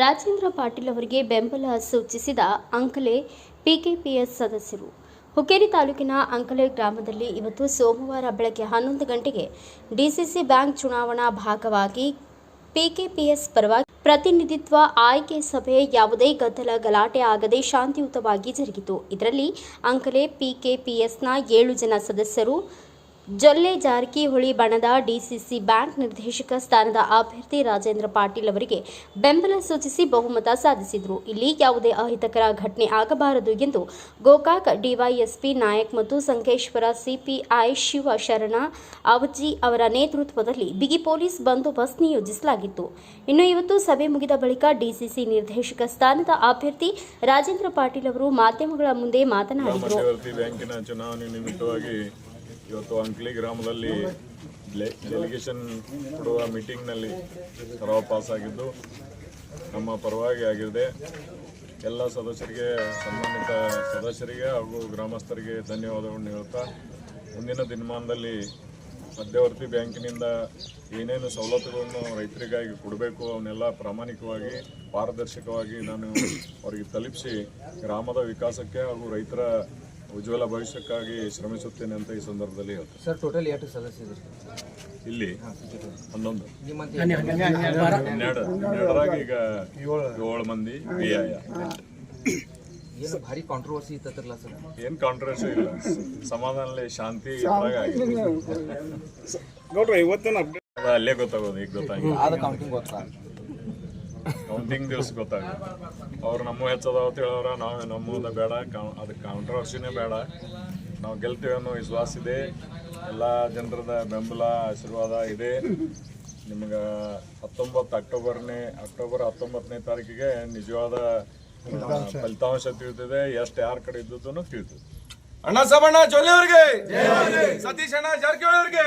ರಾಜೇಂದ್ರ ಪಾಟೀಲ್ ಅವರಿಗೆ ಬೆಂಬಲ ಸೂಚಿಸಿದ ಅಂಕಲೆ ಪಿಕೆಪಿಎಸ್ ಸದಸ್ಯರು. ಹುಕ್ಕೇರಿ ತಾಲೂಕಿನ ಅಂಕಲೆ ಗ್ರಾಮದಲ್ಲಿ ಇವತ್ತು ಸೋಮವಾರ ಬೆಳಗ್ಗೆ ಹನ್ನೊಂದು ಗಂಟೆಗೆ ಡಿಸಿಸಿ ಬ್ಯಾಂಕ್ ಚುನಾವಣಾ ಭಾಗವಾಗಿ ಪಿಕೆಪಿಎಸ್ ಪರವಾಗಿ ಪ್ರತಿನಿಧಿತ್ವ ಆಯ್ಕೆ ಸಭೆ ಯಾವುದೇ ಗದ್ದಲ ಗಲಾಟೆ ಆಗದೆ ಶಾಂತಿಯುತವಾಗಿ ಜರುಗಿತು. ಇದರಲ್ಲಿ ಅಂಕಲೆ ಪಿಕೆಪಿಎಸ್ನ ಏಳು ಜನ ಸದಸ್ಯರು ಜೊಲ್ಲೆ ಜಾರಕಿಹೊಳಿ ಬಣದ ಡಿಸಿಸಿ ಬ್ಯಾಂಕ್ ನಿರ್ದೇಶಕ ಸ್ಥಾನದ ಅಭ್ಯರ್ಥಿ ರಾಜೇಂದ್ರ ಪಾಟೀಲ್ ಅವರಿಗೆ ಬೆಂಬಲ ಸೂಚಿಸಿ ಬಹುಮತ ಸಾಧಿಸಿದರು. ಇಲ್ಲಿ ಯಾವುದೇ ಅಹಿತಕರ ಘಟನೆ ಆಗಬಾರದು ಎಂದು ಗೋಕಾಕ್ ಡಿವೈಎಸ್ಪಿ ನಾಯಕ್ ಮತ್ತು ಸಂಕೇಶ್ವರ ಸಿಪಿಐ ಶಿವ ಶರಣ ಅವಜಿ ಅವರ ನೇತೃತ್ವದಲ್ಲಿ ಬಿಗಿ ಪೊಲೀಸ್ ಬಂದೋಬಸ್ತ್ ನಿಯೋಜಿಸಲಾಗಿತ್ತು. ಇನ್ನು ಇವತ್ತು ಸಭೆ ಮುಗಿದ ಬಳಿಕ ಡಿಸಿಸಿ ನಿರ್ದೇಶಕ ಸ್ಥಾನದ ಅಭ್ಯರ್ಥಿ ರಾಜೇಂದ್ರ ಪಾಟೀಲ್ ಅವರು ಮಾಧ್ಯಮಗಳ ಮುಂದೆ ಮಾತನಾಡಿದರು. ಇವತ್ತು ಅಂಕ್ಲಿ ಗ್ರಾಮದಲ್ಲಿ ಡೆಲಿಗೇಷನ್ ಕೊಡುವ ಮೀಟಿಂಗ್ನಲ್ಲಿ ಸರ್ವ ಪಾಸ್ ಆಗಿದ್ದು, ನಮ್ಮ ಪರವಾಗಿ ಆಗಿದೆ. ಎಲ್ಲ ಸದಸ್ಯರಿಗೆ ಸಂಬಂಧಿತ ಸದಸ್ಯರಿಗೆ ಹಾಗೂ ಗ್ರಾಮಸ್ಥರಿಗೆ ಧನ್ಯವಾದಗಳನ್ನು ಹೇಳ್ತಾ, ಮುಂದಿನ ದಿನಮಾನದಲ್ಲಿ ಮಧ್ಯವರ್ತಿ ಬ್ಯಾಂಕಿನಿಂದ ಏನೇನು ಸವಲತ್ತುಗಳನ್ನು ರೈತರಿಗಾಗಿ ಕೊಡಬೇಕು ಅವನ್ನೆಲ್ಲ ಪ್ರಾಮಾಣಿಕವಾಗಿ, ಪಾರದರ್ಶಕವಾಗಿ ನಾನು ಅವರಿಗೆ ತಲುಪಿಸಿ, ಗ್ರಾಮದ ವಿಕಾಸಕ್ಕೆ ಹಾಗೂ ರೈತರ ಉಜ್ವಲ ಭವಿಷ್ಯಕ್ಕಾಗಿ ಶ್ರಮಿಸುತ್ತೇನೆ ಅಂತ ಈ ಸಂದರ್ಭದಲ್ಲಿ ಹೇಳ್ತಾರೆ ಸರ್ ಟೋಟಲ್ ಎಷ್ಟು ಸದಸ್ಯರು ಇಲ್ಲಿ ಹನ್ನೊಂದು ನಿಮ್ಮಂತೆ ಹನ್ನೆರಡು ಹನ್ನೆರಡರಾಗ ಈಗ ಏಳು ಮಂದಿ ವಿ ಐ ಏನು ಭಾರಿ ಕಾಂಟ್ರವರ್ಸಿ ಇತ್ತಲ್ಲ ಸರ್? ಏನು ಕಾಂಟ್ರವರ್ಸಿ ಇಲ್ಲ. ಸಮಾಧಾನದಲ್ಲಿ ಶಾಂತಿ ಇದ್ರಾಗ ಆಗಿದೆ. ಗೌಡ್ರ ಇವತ್ತಿನ ಅಪ್ಡೇಟ್ ಅಲ್ಲೇ ಗೊತ್ತಾಗೋದು ಈಗ ಗೊತ್ತಾಗಿಲ್ಲ ಆದ ಕೌಂಟಿಂಗ್ ಗೊತ್ತಾ? ಕೌಂಟಿಂಗ್ ದಿವಸ ಗೊತ್ತಾಗುತ್ತೆ ಅವ್ರು ನಮ್ಮ ಹೆಚ್ಚದಾವ ಹೇಳೋರ ನಾವು ನಮ್ಮದ ಬೇಡ ಅದು ಅದಕ್ಕೆ ಕಾಂಟ್ರವರ್ಸಿನೇ ಬೇಡ. ನಾವು ಗೆಲ್ತೀವಿ ಅನ್ನೋ ವಿಶ್ವಾಸ ಇದೆ. ಎಲ್ಲ ಜನರದ ಬೆಂಬಲ ಆಶೀರ್ವಾದ ಇದೆ. ನಿಮ್ಗೆ ಹತ್ತೊಂಬತ್ತು ಅಕ್ಟೋಬರ್ನೇ ಅಕ್ಟೋಬರ್ ಹತ್ತೊಂಬತ್ತನೇ ತಾರೀಕಿಗೆ ನಿಜವಾದ ಫಲಿತಾಂಶ. ತಿಳಿದಿದೆ. ಎಷ್ಟು ಯಾರ ಕಡೆ ಇದ್ದದ್ದು ತಿಳಿತದೆ ಅಣ್ಣ ಸಾಬಣ್ಣ ಜೊಲ್ಲೆ ಅವ್ರಿಗೆ! ಸತೀಶ್ ಅಣ್ಣ ಜಾರಕಿಹೊಳಿ ಅವ್ರಿಗೆ!